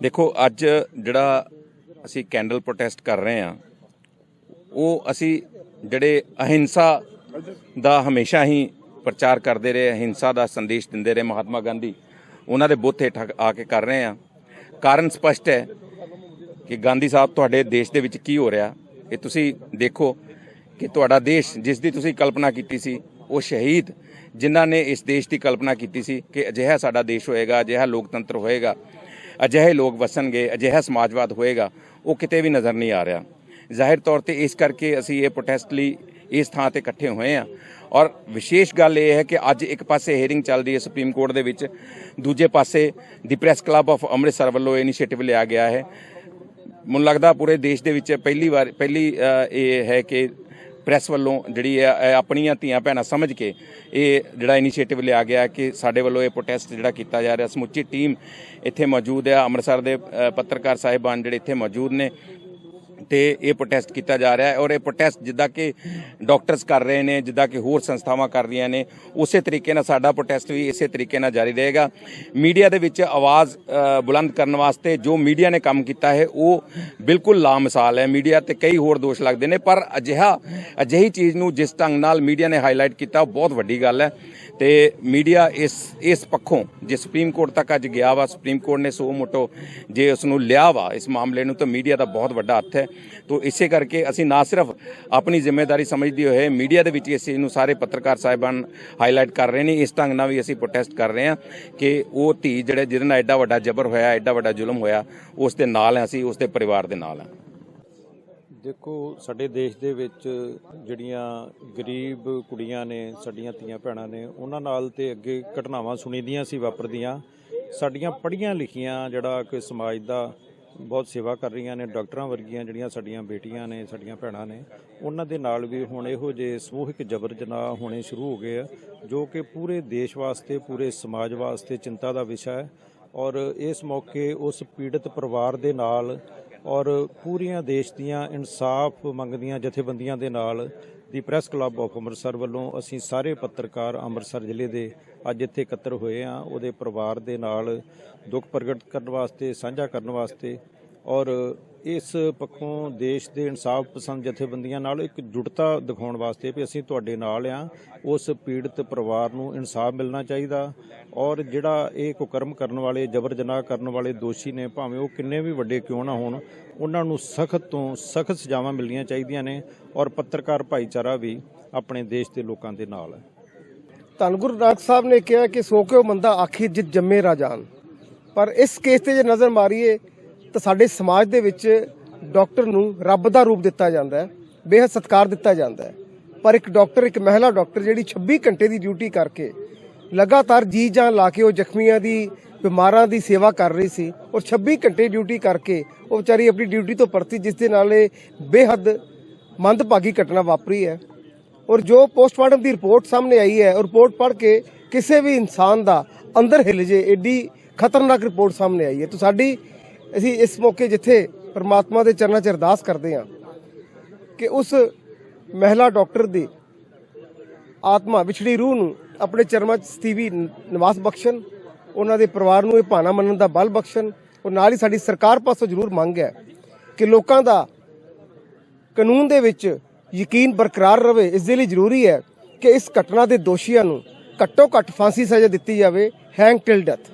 ਦੇਖੋ, ਅੱਜ ਜਿਹੜਾ ਅਸੀਂ ਕੈਂਡਲ ਪ੍ਰੋਟੈਸਟ ਕਰ ਰਹੇ ਹਾਂ, ਉਹ ਅਸੀਂ ਜਿਹੜੇ ਅਹਿੰਸਾ ਦਾ ਹਮੇਸ਼ਾ ਹੀ ਪ੍ਰਚਾਰ ਕਰਦੇ ਰਹੇ, ਅਹਿੰਸਾ ਦਾ ਸੰਦੇਸ਼ ਦਿੰਦੇ ਰਹੇ ਮਹਾਤਮਾ ਗਾਂਧੀ। ਉਹਨਾਂ ਦੇ ਬੁੱਤ ਹੇਠ ਆ ਕੇ ਕਰ ਰਹੇ ਹਾਂ। ਕਾਰਨ ਸਪਸ਼ਟ ਹੈ ਕਿ ਗਾਂਧੀ ਸਾਹਿਬ ਤੁਹਾਡੇ ਦੇਸ਼ ਦੇ ਵਿੱਚ ਕੀ ਹੋ ਰਿਹਾ? ਇਹ ਤੁਸੀਂ ਦੇਖੋ ਕਿ ਤੁਹਾਡਾ ਦੇਸ਼, ਜਿਸ ਦੀ ਤੁਸੀਂ ਕਲਪਨਾ ਕੀਤੀ ਸੀ, ਉਹ ਸ਼ਹੀਦ, ਜਿਨ੍ਹਾਂ ਨੇ ਇਸ ਦੇਸ਼ ਦੀ ਕਲਪਨਾ ਕੀਤੀ ਸੀ ਕਿ ਅਜਿਹਾ ਸਾਡਾ ਦੇਸ਼ ਹੋਏਗਾ, ਅਜਿਹਾ ਲੋਕਤੰਤਰ ਹੋਏਗਾ, ਅਜਿਹੇ ਲੋਕ ਵਸਣਗੇ, ਅਜਿਹਾ ਸਮਾਜਵਾਦ ਹੋਏਗਾ, ਉਹ ਕਿਤੇ ਵੀ ਨਜ਼ਰ ਨਹੀਂ ਆ ਰਿਹਾ। ਜ਼ਾਹਿਰ ਤੌਰ ਤੇ ਇਸ ਕਰਕੇ ਅਸੀਂ ਇਹ ਪ੍ਰੋਟੈਸਟ ਲਈ ਇਸ ਥਾਂ ਤੇ ਇਕੱਠੇ ਹੋਏ ਹਾਂ। ਔਰ ਵਿਸ਼ੇਸ਼ ਗੱਲ ਇਹ ਹੈ ਕਿ ਅੱਜ ਇੱਕ ਪਾਸੇ ਹੀਅਰਿੰਗ ਚੱਲਦੀ ਹੈ ਸੁਪਰੀਮ ਕੋਰਟ ਦੇ ਵਿੱਚ, ਦੂਜੇ ਪਾਸੇ ਦੀ ਪ੍ਰੈਸ ਕਲੱਬ ਆਫ ਅੰਮ੍ਰਿਤਸਰ ਵੱਲੋਂ ਇਨੀਸ਼ੀਏਟਿਵ ਲਿਆ ਗਿਆ ਹੈ। ਮੈਨੂੰ ਲੱਗਦਾ ਪੂਰੇ ਦੇਸ਼ ਦੇ ਵਿੱਚ ਪਹਿਲੀ ਵਾਰ, ਪਹਿਲੀ ਇਹ ਹੈ ਕਿ ਪ੍ਰੈਸ ਵੱਲੋਂ ਜਿਹੜੀ ਹੈ ਆਪਣੀਆਂ ਧੀਆਂ ਭੈਣਾਂ ਸਮਝ ਕੇ ਇਹ ਜਿਹੜਾ ਇਨੀਸ਼ੀਏਟਿਵ ਲਿਆ ਗਿਆ ਕਿ ਸਾਡੇ ਵੱਲੋਂ ਇਹ ਪ੍ਰੋਟੈਸਟ ਜਿਹੜਾ ਕੀਤਾ ਜਾ ਰਿਹਾ। ਸਮੁੱਚੀ ਟੀਮ ਇੱਥੇ ਮੌਜੂਦ ਹੈ। ਅੰਮ੍ਰਿਤਸਰ ਦੇ ਪੱਤਰਕਾਰ ਸਾਹਿਬਾਨ ਜਿਹੜੇ ਇੱਥੇ ਮੌਜੂਦ ਨੇ। ਤੇ ਇਹ ਪ੍ਰੋਟੈਸਟ ਕੀਤਾ ਜਾ ਰਿਹਾ ਹੈ ਔਰ ਇਹ ਪ੍ਰੋਟੈਸਟ ਜਿੱਦਾਂ ਕਿ ਡਾਕਟਰਸ ਕਰ ਰਹੇ ਨੇ, ਜਿੱਦਾਂ ਕਿ ਹੋਰ ਸੰਸਥਾਵਾਂ ਕਰ ਰਹੀਆਂ ਨੇ, ਉਸੇ ਤਰੀਕੇ ਨਾਲ ਸਾਡਾ ਪ੍ਰੋਟੈਸਟ ਵੀ ਇਸੇ ਤਰੀਕੇ ਨਾਲ ਜਾਰੀ ਰਹੇਗਾ। ਮੀਡੀਆ ਦੇ ਵਿੱਚ ਆਵਾਜ਼ ਬੁਲੰਦ ਕਰਨ ਵਾਸਤੇ ਜੋ ਮੀਡੀਆ ਨੇ ਕੰਮ ਕੀਤਾ ਹੈ, ਉਹ ਬਿਲਕੁਲ ਲਾਮਿਸਾਲ ਹੈ। ਮੀਡੀਆ ਤੇ ਕਈ ਹੋਰ ਦੋਸ਼ ਲੱਗਦੇ ਨੇ, ਪਰ ਅਜਿਹਾ, ਅਜਿਹੀ ਚੀਜ਼ ਨੂੰ ਜਿਸ ਢੰਗ ਨਾਲ ਮੀਡੀਆ ਨੇ ਹਾਈਲਾਈਟ ਕੀਤਾ, ਉਹ ਬਹੁਤ ਵੱਡੀ ਗੱਲ ਹੈ। ਤੇ ਮੀਡੀਆ ਇਸ ਇਸ ਪੱਖੋਂ ਜੇ ਸੁਪਰੀਮ ਕੋਰਟ ਤੱਕ ਅੱਜ ਗਿਆ ਵਾ, ਸੁਪਰੀਮ ਕੋਰਟ ਨੇ ਸੋ ਮੋਟੋ ਜੇ ਉਸ ਨੂੰ ਲਿਆ ਵਾ, ਇਸ ਮਾਮਲੇ ਨੂੰ, ਤਾਂ ਮੀਡੀਆ ਦਾ ਬਹੁਤ ਵੱਡਾ ਹੱਥ ਹੈ। ਤੋਂ ਇਸੇ ਕਰਕੇ ਅਸੀਂ ਨਾ ਸਿਰਫ ਆਪਣੀ ਜ਼ਿੰਮੇਵਾਰੀ ਸਮਝਦੇ ਹੋਏ ਮੀਡੀਆ ਦੇ ਵਿੱਚ ਇਸ ਚੀਜ਼ ਨੂੰ ਸਾਰੇ ਪੱਤਰਕਾਰ ਸਾਹਿਬਾਨ ਹਾਈਲਾਈਟ ਕਰ ਰਹੇ ਨੇ, ਇਸ ਢੰਗ ਨਾਲ ਵੀ ਅਸੀਂ ਪ੍ਰੋਟੈਸਟ ਕਰ ਰਹੇ ਹਾਂ ਕਿ ਉਹ ਧੀ ਜਿਹੜੇ, ਜਿਹਦੇ ਨਾਲ ਐਡਾ ਵੱਡਾ ਜ਼ਬਰ ਹੋਇਆ, ਐਡਾ ਵੱਡਾ ਜ਼ੁਲਮ ਹੋਇਆ, ਉਸ ਦੇ ਨਾਲ ਹਾਂ ਅਸੀਂ, ਉਸ ਦੇ ਪਰਿਵਾਰ ਦੇ ਨਾਲ ਹਾਂ। ਦੇਖੋ, ਸਾਡੇ ਦੇਸ਼ ਦੇ ਵਿੱਚ ਜਿਹੜੀਆਂ ਗਰੀਬ ਕੁੜੀਆਂ ਨੇ, ਸਾਡੀਆਂ ਧੀਆਂ ਭੈਣਾਂ ਨੇ, ਉਹਨਾਂ ਨਾਲ ਤੇ ਅੱਗੇ ਘਟਨਾਵਾਂ ਸੁਣੀਦੀਆਂ ਸੀ, ਵਾਪਰਦੀਆਂ। ਸਾਡੀਆਂ ਪੜ੍ਹੀਆਂ ਲਿਖੀਆਂ ਜਿਹੜਾ ਕਿ ਸਮਾਜ ਦਾ ਬਹੁਤ ਸੇਵਾ ਕਰ ਰਹੀਆਂ ਨੇ, ਡਾਕਟਰਾਂ ਵਰਗੀਆਂ ਜਿਹੜੀਆਂ ਸਾਡੀਆਂ ਬੇਟੀਆਂ ਨੇ, ਸਾਡੀਆਂ ਭੈਣਾਂ ਨੇ, ਉਹਨਾਂ ਦੇ ਨਾਲ ਵੀ ਹੁਣ ਇਹੋ ਜਿਹੇ ਸਮੂਹਿਕ ਜਬਰ ਜਨਾਹ ਹੋਣੇ ਸ਼ੁਰੂ ਹੋ ਗਏ ਆ, ਜੋ ਕਿ ਪੂਰੇ ਦੇਸ਼ ਵਾਸਤੇ, ਪੂਰੇ ਸਮਾਜ ਵਾਸਤੇ ਚਿੰਤਾ ਦਾ ਵਿਸ਼ਾ ਹੈ ਔਰ ਇਸ ਮੌਕੇ ਉਸ ਪੀੜਤ ਪਰਿਵਾਰ ਦੇ ਨਾਲ ਔਰ ਪੂਰੀਆਂ ਦੇਸ਼ ਦੀਆਂ ਇਨਸਾਫ ਮੰਗਦੀਆਂ ਜਥੇਬੰਦੀਆਂ ਦੇ ਨਾਲ ਦੀ ਪ੍ਰੈਸ ਕਲੱਬ ਆਫ ਅੰਮ੍ਰਿਤਸਰ ਵੱਲੋਂ ਅਸੀਂ ਸਾਰੇ ਪੱਤਰਕਾਰ ਅੰਮ੍ਰਿਤਸਰ ਜ਼ਿਲ੍ਹੇ ਦੇ ਅੱਜ ਇੱਥੇ ਇਕੱਤਰ ਹੋਏ ਆ ਉਹਦੇ ਪਰਿਵਾਰ ਦੇ ਨਾਲ ਦੁੱਖ ਪ੍ਰਗਟ ਕਰਨ ਵਾਸਤੇ, ਸਾਂਝਾ ਕਰਨ ਵਾਸਤੇ ਔਰ ਇਸ ਪੱਖੋਂ ਦੇਸ਼ ਦੇ ਇਨਸਾਫ ਪਸੰਦ ਜਥੇਬੰਦੀਆਂ ਨਾਲ ਇੱਕ ਜੁੜਤਾ ਦਿਖਾਉਣ ਵਾਸਤੇ ਵੀ ਅਸੀਂ ਤੁਹਾਡੇ ਨਾਲ ਆ। ਉਸ ਪੀੜਤ ਪਰਿਵਾਰ ਨੂੰ ਇਨਸਾਫ ਮਿਲਣਾ ਚਾਹੀਦਾ ਔਰ ਜਿਹੜਾ ਇਹ ਕੁਕਰਮ ਕਰਨ ਵਾਲੇ, ਜਬਰ ਜਨਾਹ ਕਰਨ ਵਾਲੇ ਦੋਸ਼ੀ ਨੇ, ਭਾਵੇਂ ਉਹ ਕਿੰਨੇ ਵੀ ਵੱਡੇ ਕਿਉਂ ਨਾ ਹੋਣ, ਉਹਨਾਂ ਨੂੰ ਸਖਤ ਤੋਂ ਸਖਤ ਸਜ਼ਾਵਾਂ ਮਿਲਣੀਆਂ ਚਾਹੀਦੀਆਂ ਨੇ ਔਰ ਪੱਤਰਕਾਰ ਭਾਈਚਾਰਾ ਵੀ ਆਪਣੇ ਦੇਸ਼ ਦੇ ਲੋਕਾਂ ਦੇ ਨਾਲ ਹੈ। ਧੰਨ ਗੁਰੂ ਨਾਨਕ ਸਾਹਿਬ ਨੇ ਕਿਹਾ ਕਿ ਸੋ ਕਿਉ ਮੰਦਾ, ਆਖੀ ਜਿਤ ਜੰਮੇ ਰਾਜਾਨ ਪਰ ਇਸ ਕੇਸ ਤੇ ਜੇ ਨਜ਼ਰ ਮਾਰੀਏ ਤਾਂ ਸਾਡੇ ਸਮਾਜ ਦੇ ਵਿੱਚ ਡਾਕਟਰ ਨੂੰ ਰੱਬ ਦਾ ਰੂਪ ਦਿੱਤਾ ਜਾਂਦਾ ਹੈ, ਬੇਹੱਦ ਸਤਿਕਾਰ ਦਿੱਤਾ ਜਾਂਦਾ ਹੈ। ਪਰ ਇੱਕ ਡਾਕਟਰ, ਇੱਕ ਮਹਿਲਾ ਡਾਕਟਰ ਜਿਹੜੀ 26 ਘੰਟੇ ਦੀ ਡਿਊਟੀ ਕਰਕੇ ਲਗਾਤਾਰ ਜੀ ਜਾਨ ਲਾ ਕੇ ਉਹ ਜ਼ਖਮੀਆਂ ਦੀ, ਬਿਮਾਰਾਂ ਦੀ ਸੇਵਾ ਕਰ ਰਹੀ ਸੀ ਔਰ 26 ਘੰਟੇ ਡਿਊਟੀ ਕਰਕੇ ਉਹ ਵਿਚਾਰੀ ਆਪਣੀ ਡਿਊਟੀ ਤੋਂ ਪਰਤੀ, ਜਿਸ ਦੇ ਨਾਲ ਇਹ ਬੇਹੱਦ ਮੰਦਭਾਗੀ ਘਟਨਾ ਵਾਪਰੀ ਹੈ। ਔਰ ਜੋ ਪੋਸਟਮਾਰਟਮ ਦੀ ਰਿਪੋਰਟ ਸਾਹਮਣੇ ਆਈ ਹੈ, ਉਹ ਰਿਪੋਰਟ ਪੜ੍ਹ ਕੇ ਕਿਸੇ ਵੀ ਇਨਸਾਨ ਦਾ ਅੰਦਰ ਹਿੱਲ ਜੇ, ਏਡੀ ਖਤਰਨਾਕ ਰਿਪੋਰਟ ਸਾਹਮਣੇ ਆਈ ਹੈ। ਤਾਂ ਸਾਡੀ ਅਸੀਂ ਇਸ ਮੌਕੇ ਜਿੱਥੇ ਪਰਮਾਤਮਾ ਦੇ ਚਰਨਾਂ 'ਚ ਅਰਦਾਸ ਕਰਦੇ ਹਾਂ ਕਿ ਉਸ ਮਹਿਲਾ ਡਾਕਟਰ ਦੀ ਆਤਮਾ, ਵਿਛੜੀ ਰੂਹ ਨੂੰ ਆਪਣੇ ਚਰਮਾਂ 'ਚ ਸਤੀਵੀ ਨਿਵਾਸ ਬਖਸ਼ਣ, ਉਹਨਾਂ ਦੇ ਪਰਿਵਾਰ ਨੂੰ ਇਹ ਭਾਣਾ ਮੰਨਣ ਦਾ ਬਲ ਬਖਸ਼ਣ ਔਰ ਨਾਲ ਹੀ ਸਾਡੀ ਸਰਕਾਰ ਪਾਸੋਂ ਜ਼ਰੂਰ ਮੰਗ ਹੈ ਕਿ ਲੋਕਾਂ ਦਾ ਕਾਨੂੰਨ ਦੇ ਵਿੱਚ ਯਕੀਨ ਬਰਕਰਾਰ ਰਵੇ ਇਸ ਦੇ ਲਈ ਜ਼ਰੂਰੀ ਹੈ ਕਿ ਇਸ ਘਟਨਾ ਦੇ ਦੋਸ਼ੀਆਂ ਨੂੰ ਘੱਟੋ ਘੱਟ ਫਾਂਸੀ ਸਜ਼ਾ ਦਿੱਤੀ ਜਾਵੇ ਹੈਂਗ ਟਿਲ ਡੈਥ